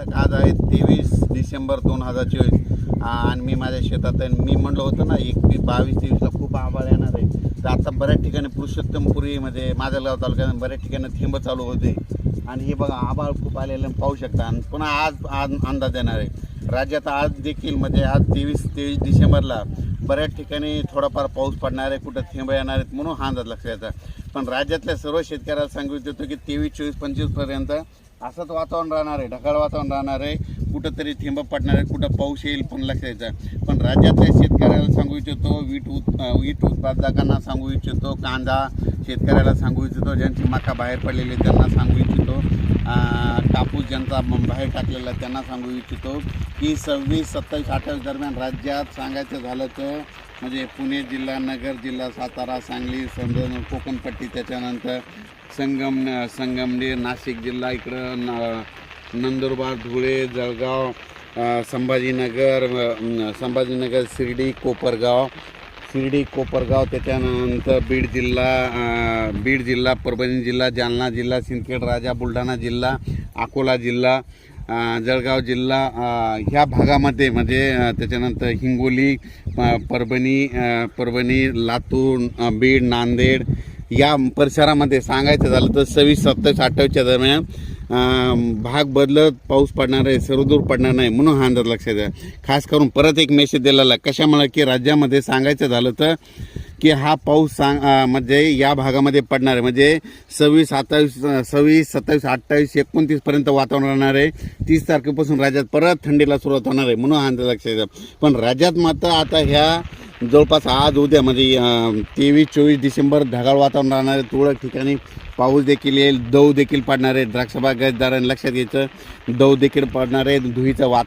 आज आहे तेवीस डिसेंबर दोन हजार चोवीस. आणि मी माझ्या शेतात आहे. मी म्हणलं होतं ना एकवीस बावीस तेवीसला खूप आभाळ येणार आहे. तर आता बऱ्याच ठिकाणी पुरुषोत्तमपुरीमध्ये माजलगाव तालुक्यात बऱ्याच ठिकाणी थेंब चालू होते. आणि हे बघा आभाळ खूप आलेलं पाहू शकता. आणि पुन्हा आज आज अंदाज येणार आहे. राज्यात आज देखील म्हणजे आज तेवीस तेवीस डिसेंबरला बऱ्याच ठिकाणी थोडाफार पाऊस पडणार आहे. कुठं थेंब येणार आहेत म्हणून हा अंदाज लक्षात यायचा पण राज्यातल्या सर्व शेतकऱ्याला सांगू इच्छितो की तेवीस चोवीस पंचवीसपर्यंत असंच वातावरण राहणार आहे ढगाळ वातावरण राहणार आहे. कुठंतरी थेंब पडणार आहे कुठं पाऊस येईल पण लक्षात यायचं पण राज्यातल्या शेतकऱ्याला सांगू इच्छितो वीट उत् वीट उत्पादकांना सांगू इच्छितो कांदा शेतकऱ्याला सांगू इच्छितो ज्यांची मका बाहेर पडलेली त्यांना सांगू इच्छितो. कापूस ज्यांचा बाहेर टाकलेला त्यांना सांगू इच्छितो. की सव्वीस सत्तावीस अठ्ठावीस दरम्यान राज्यात सांगायचं झालं तर म्हणजे पुणे जिल्हा नगर जिल्हा सातारा सांगली समजा कोकणपट्टी त्याच्यानंतर संगम संगमनेर नाशिक जिल्हा इकडं न नंदुरबार धुळे जळगाव संभाजीनगर संभाजीनगर शिर्डी कोपरगाव. शिर्डी कोपरगाव त्याच्यानंतर बीड जिल्हा बीड जिल्हा परभणी जिल्हा जालना जिल्हा सिंदखेड राजा बुलढाणा जिल्हा अकोला जिल्हा जळगाव जिल्हा ह्या भागामध्ये म्हणजे त्याच्यानंतर हिंगोली परभणी परभणी लातूर बीड नांदेड या परिसरामध्ये सांगायचं झालं तर सव्वीस सत्तावीस अठ्ठावीसच्या दरम्यान भाग बदलत पाऊस पडणार आहे सर्वदूर पडणार नाही म्हणून हा अंदाज लक्षात द्या खास करून परत एक मेसेज दिलेला कशा कशामुळे की राज्यामध्ये सांगायचं झालं तर की हा पाऊस सांग म्हणजे या भागामध्ये पडणार आहे. म्हणजे सव्वीस सत्तावीस सव्वीस सत्तावीस अठ्ठावीस एकोणतीसपर्यंत वातावरण राहणार आहे. तीस तारखेपासून राज्यात परत थंडीला सुरुवात होणार आहे म्हणून हा अंदाज लक्षात द्या पण राज्यात मात्र आता ह्या जवळपास आज उद्या म्हणजे तेवीस चोवीस डिसेंबर ढगाळ वातावरण राहणार आहे तुरळक ठिकाणी पाऊस देखील येईल दव देखील पडणार आहे. द्राक्षबागायतदारांनी लक्षात घ्यायचं दव देखील पडणार आहे. धुळीचं वातावरण